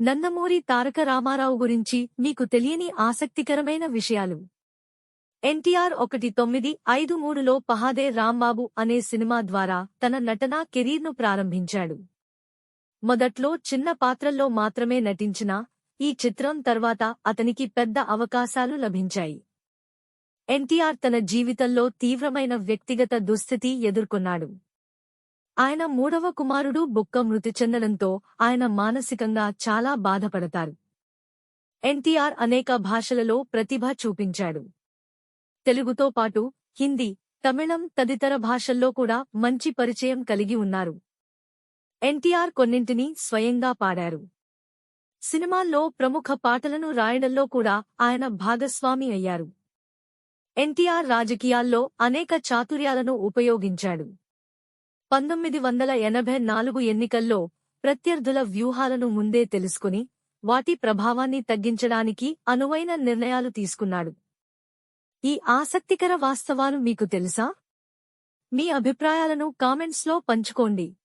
నందమూరి తారక రామారావు గురించి మీకు తెలియని ఆసక్తికరమైన విషయాలు. ఎన్టీఆర్ ఒకటి తొమ్మిది ఐదు మూడులో పహాదే రాంబాబు అనే సినిమా ద్వారా తన నటనా కెరీర్ను ప్రారంభించాడు. మొదట్లో చిన్న పాత్రల్లో మాత్రమే నటించిన ఈ చిత్రం తర్వాత అతనికి పెద్ద అవకాశాలు లభించాయి. ఎన్టీఆర్ తన జీవితంలో తీవ్రమైన వ్యక్తిగత దుస్థితి ఎదుర్కొన్నాడు. ఆయన మూడవ కుమారుడు బుక్క మృతి చెందడంతో ఆయన మానసికంగా చాలా బాధపడతారు. ఎన్టీఆర్ అనేక భాషలలో ప్రతిభ చూపించాడు. తెలుగుతో పాటు హిందీ తమిళం తదితర భాషల్లో కూడా మంచి పరిచయం కలిగి ఉన్నారు. ఎన్టీఆర్ కొన్నింటిని స్వయంగా పాడారు. సినిమాల్లో ప్రముఖ పాటలను రాయడంలో కూడా ఆయన భాగస్వామి అయ్యారు. ఎన్టీఆర్ రాజకీయాల్లో అనేక చాతుర్యాలను ఉపయోగించాడు. పంతొమ్మిది వందల ఎనభై నాలుగు ఎన్నికల్లో ప్రత్యర్థుల వ్యూహాలను ముందే తెలుసుకుని వాటి ప్రభావాన్ని తగ్గించడానికి అనువైన నిర్ణయాలు తీసుకున్నాడు. ఈ ఆసక్తికర వాస్తవాలు మీకు తెలుసా? మీ అభిప్రాయాలను కామెంట్స్లో పంచుకోండి.